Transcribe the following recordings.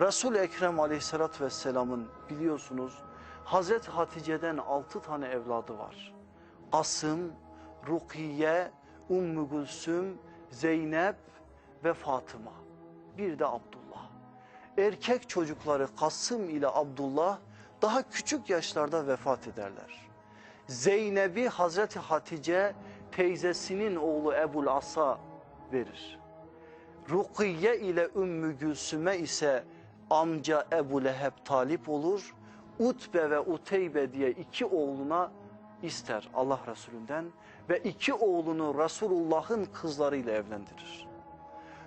Resul-i Ekrem aleyhissalatü vesselamın biliyorsunuz Hazreti Hatice'den altı tane evladı var. Asım, Rukiye, Ümmü Gülsüm, Zeynep ve Fatıma. Bir de Abdullah. Erkek çocukları Kasım ile Abdullah daha küçük yaşlarda vefat ederler. Zeynep'i Hazreti Hatice teyzesinin oğlu Ebul As'a verir. Rukiye ile Ümmü Gülsüm'e ise amca Ebu Leheb talip olur. Utbe ve Uteybe diye iki oğluna ister Allah Resulünden ve iki oğlunu Resulullah'ın kızlarıyla evlendirir.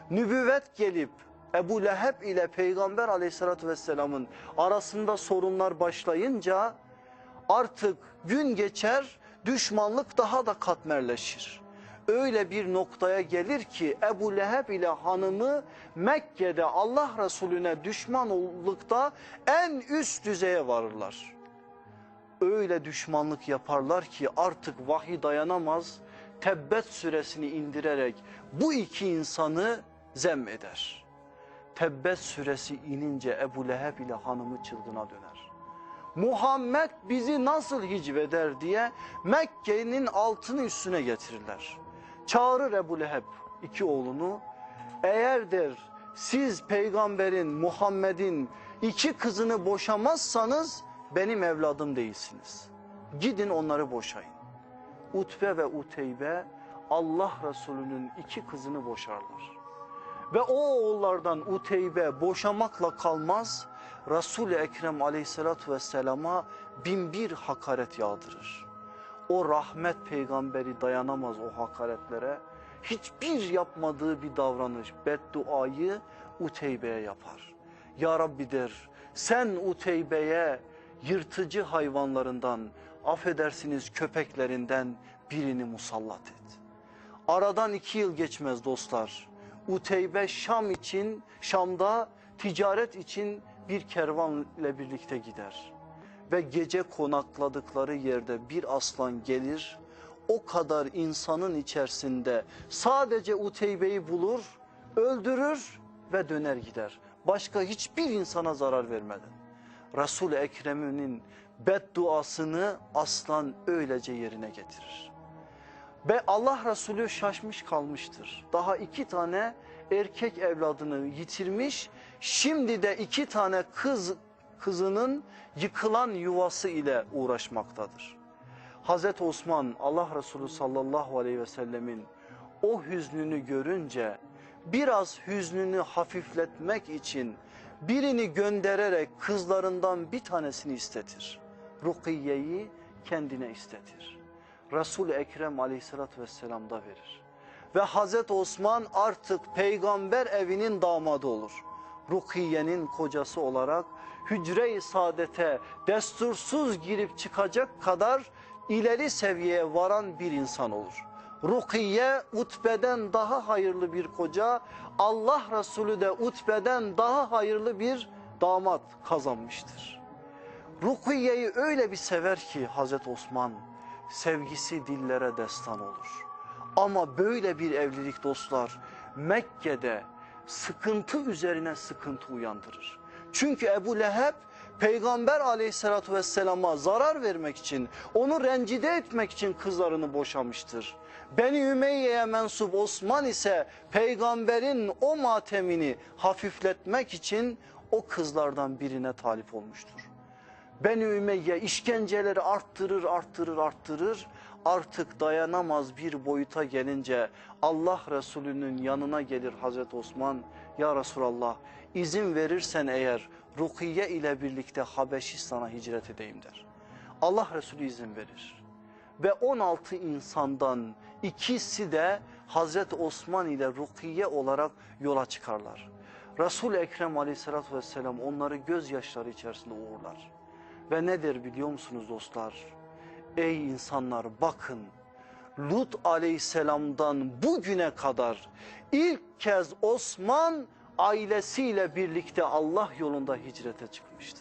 Nübüvvet gelip Ebu Leheb ile Peygamber aleyhissalatü vesselamın arasında sorunlar başlayınca artık gün geçer düşmanlık daha da katmerleşir. Öyle bir noktaya gelir ki Ebu Leheb ile hanımı Mekke'de Allah Resulüne düşman oldukta en üst düzeye varırlar. Öyle düşmanlık yaparlar ki artık vahiy dayanamaz. Tebbet suresini indirerek bu iki insanı zem eder. Tebbet suresi inince Ebu Leheb ile hanımı çılgına döner. Muhammed bizi nasıl hicveder diye Mekke'nin altını üstüne getirirler. Çağırır Ebu Leheb iki oğlunu. Eğer der siz peygamberin Muhammed'in iki kızını boşamazsanız benim evladım değilsiniz. Gidin onları boşayın. Utbe ve Uteybe Allah Resulü'nün iki kızını boşarlar. Ve o oğullardan Uteybe boşamakla kalmaz. Resul-i Ekrem aleyhissalatü vesselama bin bir hakaret yağdırır. O rahmet peygamberi dayanamaz o hakaretlere. Hiçbir yapmadığı bir davranış bedduayı Uteybe'ye yapar. Ya Rabbi der sen Uteybe'ye yırtıcı hayvanlarından affedersiniz köpeklerinden birini musallat et. Aradan iki yıl geçmez dostlar. Uteybe Şam için Şam'da ticaret için bir kervan ile birlikte gider. Ve gece konakladıkları yerde bir aslan gelir. O kadar insanın içerisinde sadece Uteybe'yi bulur, öldürür ve döner gider. Başka hiçbir insana zarar vermeden. Resul-i Ekrem'in bedduasını aslan öylece yerine getirir. Ve Allah Resulü şaşmış kalmıştır. Daha iki tane erkek evladını yitirmiş. Şimdi de iki tane kız kızının yıkılan yuvası ile uğraşmaktadır. Hazreti Osman Allah Resulü sallallahu aleyhi ve sellemin o hüznünü görünce biraz hüznünü hafifletmek için birini göndererek kızlarından bir tanesini istetir. Rukiye'yi kendine istetir. Resul-i Ekrem aleyhissalatü vesselam da verir. Ve Hazreti Osman artık peygamber evinin damadı olur. Rukiye'nin kocası olarak hücre-i saadete destursuz girip çıkacak kadar ileri seviyeye varan bir insan olur. Rukiye Utbe'den daha hayırlı bir koca, Allah Resulü de Utbe'den daha hayırlı bir damat kazanmıştır. Rukiye'yi öyle bir sever ki Hazreti Osman sevgisi dillere destan olur. Ama böyle bir evlilik dostlar Mekke'de sıkıntı üzerine sıkıntı uyandırır. Çünkü Ebu Leheb Peygamber aleyhissalatü vesselama zarar vermek için, onu rencide etmek için kızlarını boşamıştır. Beni Ümeyye'ye mensup Osman ise peygamberin o matemini hafifletmek için o kızlardan birine talip olmuştur. Beni Ümeyye işkenceleri arttırır arttırır arttırır artık dayanamaz bir boyuta gelince Allah Resulü'nün yanına gelir Hazreti Osman ya Resulallah izin verirsen eğer Rukiye ile birlikte Habeşistan'a hicret edeyim der. Allah Resulü izin verir ve 16 insandan ikisi de Hazreti Osman ile Rukiye olarak yola çıkarlar. Resul-i Ekrem aleyhissalatü vesselam onları gözyaşları içerisinde uğurlar. Ve nedir biliyor musunuz dostlar? Ey insanlar bakın Lut aleyhisselamdan bugüne kadar ilk kez Osman ailesiyle birlikte Allah yolunda hicrete çıkmıştır.